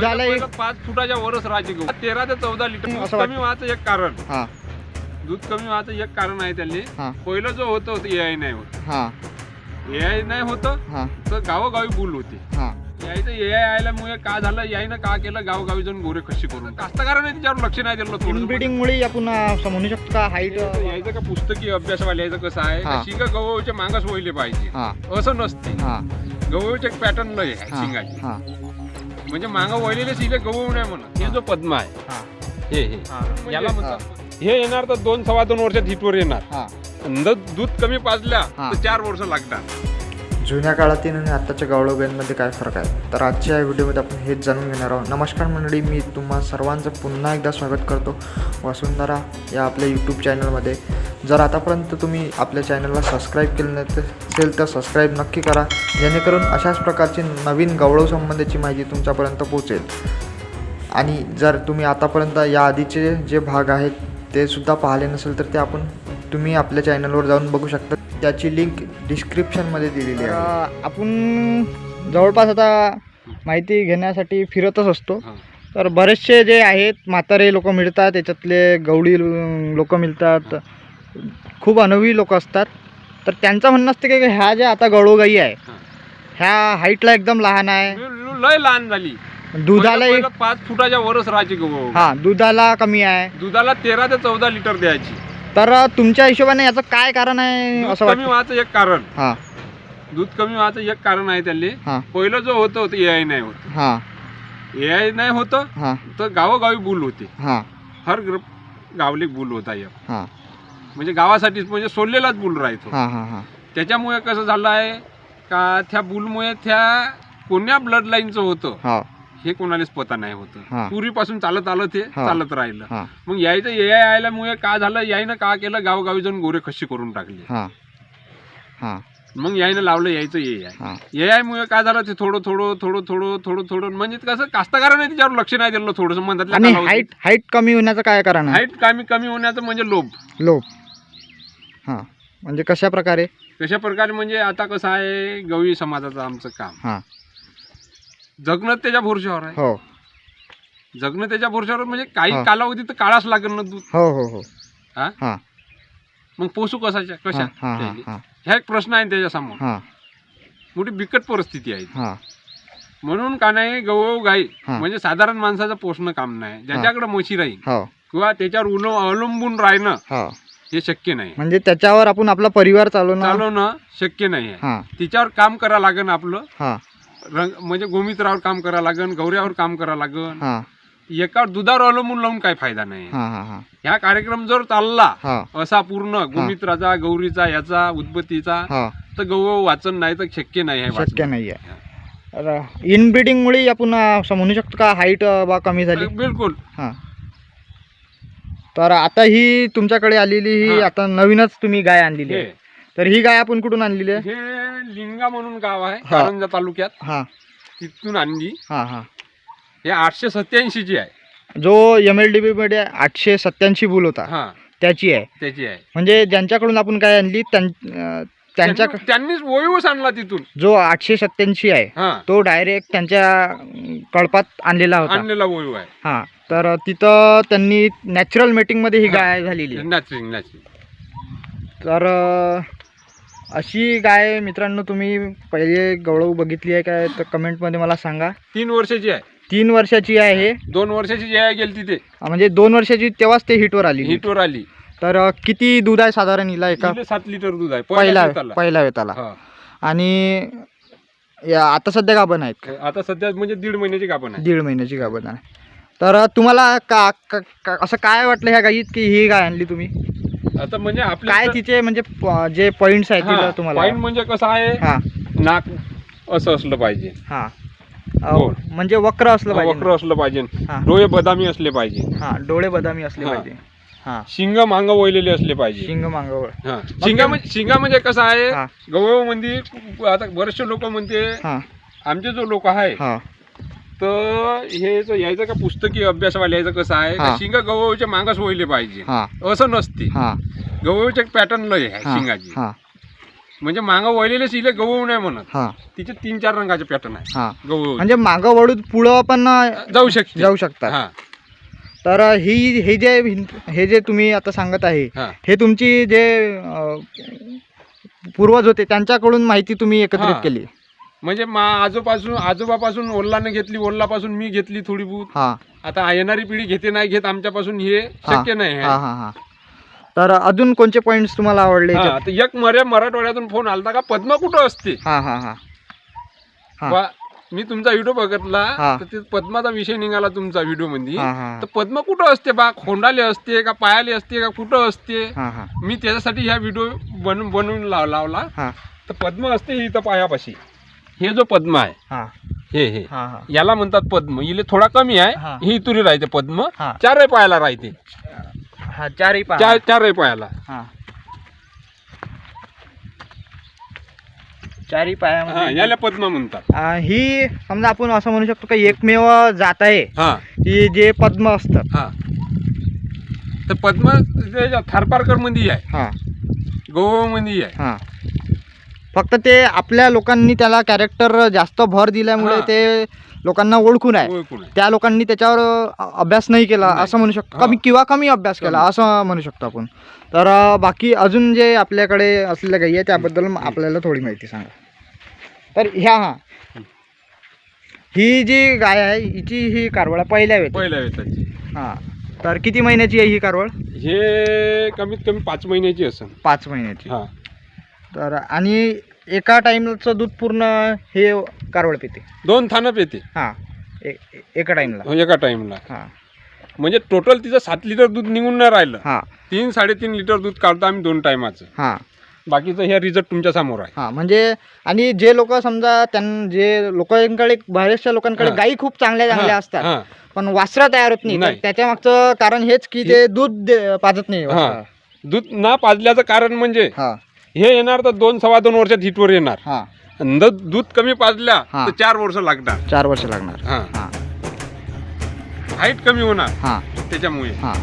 दुधाला एक पहिलं पाच फुटाच्या वरच राहायचे गहू. तेरा ते चौदा लिटर दूध असं कमी. व्हायचं एक कारण. हा. दूध कमी व्हायचं एक कारण आहे त्याले हा. पहिलं जो होतं ते एआय नाही होत. हा. एआय नाही होतं हा. तर गावोगावी बुल होते. हा. यायचं एआय आल्यामुळे का झालं? यायनं का केलं? गावोगावी जाऊन गोरे कशी करून. कास्तकाराने त्याच्यावर लक्ष नाही दिलं थोडं इनब्रिडिंग मुळे आपण असं म्हणू शकतो का? हाईट यायचं का? पुस्तकी अभ्यासवाले यायचं कसं आहे? हा. का शिंग गवळच्या मागास वळले पाहिजे? हा. असं नसते. हा. गवळचे पॅटर्न लय आहे हा. शिंगाचे. हा. म्हणजे माग वळलेले शिले गवळ नाही म्हणत हे जो पद्मा आहे. हा. हे हे. हा. याला म्हणतात हे. येणार तर दोन सव्वा दोन वर्षात हिटवर येणार. हा. दूध कमी पाजल्या हा. तर चार वर्ष लागतात. जुन्या काळातील आणि आत्ताच्या गावडोब्यांमध्ये काय फरक आहे? तर आजच्या या व्हिडिओमध्ये आपण हेच जाणून घेणार आहोत. नमस्कार मंडळी मी तुम्हा सर्वांचं पुन्हा एकदा स्वागत करतो वसुंधरा या आपल्या यूट्यूब चॅनलमध्ये जर आतापर्यंत तुम्ही आपल्या चॅनलला सबस्क्राईब केलं नाही तर असेल तर सबस्क्राईब नक्की करा जेणेकरून अशाच प्रकारची नवीन गवळव संबंधीची माहिती तुमच्यापर्यंत पोहोचेल. आणि जर तुम्ही आतापर्यंत या आधीचे जे भाग आहेत ते सुद्धा पाहिले नसेल तर ते आपण तुम्ही आपल्या चॅनलवर जाऊन बघू शकता. त्याची लिंक डिस्क्रिप्शनमध्ये दिलेली तर आहे आपण जवळपास आता माहिती घेण्यासाठी फिरतच असतो. हा. तर बरेचसे जे आहेत म्हातारे लोक मिळतात त्याच्यातले गवळी लोक मिळतात. खूप अनुभवी लोक असतात. तर त्यांचं म्हणणं असतं की ह्या ज्या आता गवळोगाई आहे हा. ह्या हाईटला एकदम लहान आहे. लय लहान झाली. दुधाला पहिलं- एक पहिलं पाच फुटाच्या वरच राहायची गहू हा दुधाला कमी आहे. दुधाला तेरा ते चौदा लिटर द्यायची. तर तुमच्या हिशोबाने याचं काय कारण आहे दूध असं कमी वाटतं व्हायचं एक कारण. हां. दूध कमी व्हायचं एक कारण आहे त्याले हां. पहिलं जो होतं ते एआय नाही होत. हां. एआय नाही होतं हां. तर गावोगावी बुल होते. हां. हर ग्रुप गावले बुल होता एक. हां. म्हणजे गावासाठीच म्हणजे सोडलेलाच बुल राहतो हां हां हां. त्याच्यामुळे कसं झालं आहे का त्या बुलमुळे त्या कोण्या ब्लड लाईनचं होतं? हां. हे कोणालाच पता नाही. होतं. पूर्वीपासून चालत आलं ते. चालत राहिलं. मग यायचं एआय आल्यामुळे का झालं? यायनं का केलं? गावोगावी जाऊन गोरे खशी करून टाकले. मग यायनं लावलं यायचं एआय हां. एआय मुळे काय झालं? ते थोडं थोडं थोडं थोडं थोडं थोडं. म्हणजे कसं? कास्तकाराने त्याच्यावर लक्ष नाही दिलं थोडंसं. म्हणतात हाईट हाईट कमी होण्याचं काय कारण हाईट कमी कमी होण्याचं म्हणजे लोभ. हां. म्हणजे कशा प्रकारे? कशा प्रकारे? म्हणजे आता कसं आहे गवळी समाजाचं आमचं काम. हां. जगणं त्याच्या भरोशावर आहे. हो. जगणं त्याच्या भरोशावर म्हणजे काही हा. कालावधी तर काढाच लागेल ना दूध. हो हो हो. हा? हां. मग पोसू कशाच्या? कशा? हां हां हां हां. ह्या एक प्रश्न आहे त्याच्यासमोर हां. मोठी बिकट परिस्थिती आहे. हां. म्हणून का नाही गवळ गाई हा. म्हणजे साधारण माणसाचं पोषणं काम नाही. ज्याच्याकडे म्हशी राहील हो. किंवा त्याच्यावर उल अवलंबून राहणं हो. हे शक्य नाही. म्हणजे त्याच्यावर आपण आपला परिवार चालवणार चालवणं शक्य नाही आहे. हां. तिच्यावर काम करा लागन आपलं. हां. रंग म्हणजे गोमित्रावर काम करा लागन गौऱ्यावर काम करा लागन. हां. एकावर दुधावर अवलंबून लावून काही फायदा नाही. हां हां हां. ह्या कार्यक्रम जर चालला हां. असा पूर्ण गोमित्राचा गौरीचा याचा उदबत्तीचा हां. तर गौ वाचन नाही तर शक्य नाही आहे शक्य वाचन. नाही आहे इनब्रिडिंगमुळे आपण असं म्हणू शकतो का हाईट बा कमी झाली? बिलकुल. हां. तर आता ही तुमच्याकडे आलेली ही हां. आता नवीनच तुम्ही गाय आणलेली हे. आहे. तर ही गाय आपण कुठून आणलेली आहे? हे लिंगा म्हणून गाव आहे हा. कारंजा तालुक्यात. हां. तिथून आणली. हां हां. हे आठशे सत्याऐंशी ची आहे. जो एम एल डी बीमध्ये आठशे सत्याऐंशी बुल होता. हा. त्याची आहे. त्याची आहे. म्हणजे ज्यांच्याकडून आपण काय आणली त्यां अं, त्यांच्या त्यांनी- त्यांनीच वयोच आणला तिथून. जो आठशे सत्याऐंशी आहे हा. तो डायरेक्ट त्यांच्या अं, कळपात आणलेला होता. आणलेला वयो आहे. हां. तर तिथं त्यांनी नॅचरल मेटिंगमध्ये ही हा. गाय झालेली आहे. नॅचरिंग नॅचरिंग तर अं, अशी गाय मित्रांनो तुम्ही पहिले गवळव बघितली आहे काय तर कमेंटमध्ये मला सांगा. तीन वर्षाची आहे. तीन वर्षाची आहे. दोन वर्षाची जी आहे गेली तिथे. म्हणजे दोन वर्षाची तेव्हाच ते हिटवर आली. हिटवर आली. तर अं, किती दूध आहे साधारण हिला एका? सात लिटर दूध आहे. पहिला शेताला. पहिल्या वेताला हा. आणि या आता सध्या गाभण आहेत का? आता सध्या म्हणजे दीड महिन्याची कापण आहे. दीड महिन्याची गाभण आहे. तर अं, तुम्हाला का का- का- असं काय वाटलं ह्या गाईत की ही गाय आणली तुम्ही? आता म्हणजे आपल्या काय तिचे म्हणजे प- जे पॉइंट्स आहेत तिला तुम्हाला? पॉईंट म्हणजे कसं आहे हा. नाक असं असलं पाहिजे. हा. म्हणजे वक्र असलं पाहिजे. वक्र असलं पाहिजे. हा. डोळे बदामी असले पाहिजे. हा डोळे बदामी असले हा. पाहिजे. हा. शिंग मांग वळलेले असले पाहिजे. शिंग मांगावर हा. शिंगा म्हणजे शिंगा म्हणजे कसं आहे. गवळमध्ये आता बरेचसे लोक म्हणते हा. आमचे जो लोक आहे हा. तर हे जो यायचं का पुस्तकी अभ्यासवाले यायचं कसं आहे? का हा. शिंग गवळच्या मागास वळले पाहिजे. हा. असं नसते. हा. गवळचे पॅटर्न लय आहे हा. शिंगाची. हा. म्हणजे मागं वळलेले शिले गहू नाही म्हणत. हा. तिचे तीन चार रंगाचे पॅटर्न आहे. हा. गहू म्हणजे मागं वळून पुढं पण जाऊ शकते. जाऊ शकतात. हा. तर ही हे जे भिंत- हे जे तुम्ही आता सांगत आहे हा. हे तुमची जे अं, पूर्वज होते त्यांच्याकडून माहिती तुम्ही एकत्रित हा. केली. म्हणजे मा आजोपासून आजोबापासून ओल्लाने घेतली ओल्लापासून मी घेतली थोडी बहुत हा. आता येणारी पिढी घेते नाही घेत आमच्यापासून हे शक्य नाही आहे. हा हा हा. तर अजून कोणते पॉइंट्स तुम्हाला आवडले? हा, याच्यात? तर एक मर्या मराठवाड्यातून फोन आलता का? पद्मा कुठं असते? हा हा हा. हा. बा मी तुमचा व्हिडिओ बघितला हा. तर ते पद्माचा विषय निघाला तुमचा व्हिडिओमध्ये हा हा. तर पद्म कुठं असते बा? खोंडाले असते का? पायाले असते का? कुठं असते? हा हा. मी त्याच्यासाठी ह्या व्हिडिओ बनवून बनवून लाव लावला. हा. तर पद्म असते ही इथं पायापाशी. हे जो पद्म आहे हा. हे हे. हा हा. याला म्हणतात पद्म. इले थोडा कमी आहे हा. इतुरी राहते पद्म. हा. चारही पायाला राहते. हा चारही पहा चार चारही पायाला. हा. चारही हा पायामध्ये याला पद्म म्हणतात. आ, ही समजा आपण असं म्हणू शकतो की एकमेव जात आहे. हा. की जे पद्म असतं. हा. तर पद्म थारपारकरमध्ये आहे हा. गोवा मध्ये आहे हा फक्त ते आपल्या लोकांनी त्याला कॅरेक्टर जास्त भर दिल्यामुळे हा. ते लोकांना ओळखून आहे ओळखून आहे त्या लोकांनी त्याच्यावर अ, अभ्यास नाही केला नाही. असं म्हणू शकतो. हा. कमी किंवा कमी अभ्यास केला. असं म्हणू शकतो आपण. तर अ, बाकी अजून जे आपल्याकडे असलेल्या गायी आहे त्याबद्दल म- आपल्याला थोडी माहिती सांगा. तर ह्या हा. ही जी गाय आहे हिची ही कारवळ पहिल्या वेळेत पहिल्या वेताची हां. तर किती महिन्याची आहे ही कारवळ? हे कमीत कमी पाच महिन्याची असेल. पाच महिन्याची. हा. तर आणि एका टाईमचं दूध पूर्ण हे कारवळ पिते. दोन थानप येते हां ए- ए- एका टाईमला. एका टाइमला हां. म्हणजे टोटल तिचं सात लिटर दूध निघून नाही राहिलं. हां. तीन साडेतीन लिटर दूध काढतो आम्ही दोन टायमाचं. हां. बाकीचं हे रिझल्ट तुमच्यासमोर आहे. हां म्हणजे आणि जे लोक समजा त्यां जे लोकांकडे बऱ्याचशा लोकांकडे हां. गायी खूप चांगल्या चांगल्या हा, असतात हा. पण वासरा तयार होत नाही. तर नाही. त्याच्या मागचं कारण हेच की ते दूध दे- पाजत नाही हा. दूध ना पाजल्याचं कारण म्हणजे हा. हे येणार तर दोन सव्वा दोन वर्षात हिटवर येणार. हा. आणि जर दूध कमी पाजल्या हा. तर चार वर्ष लागणार. चार वर्ष लागणार. हा. हा. हाईट कमी होणार. हा. त्याच्यामुळे. हा.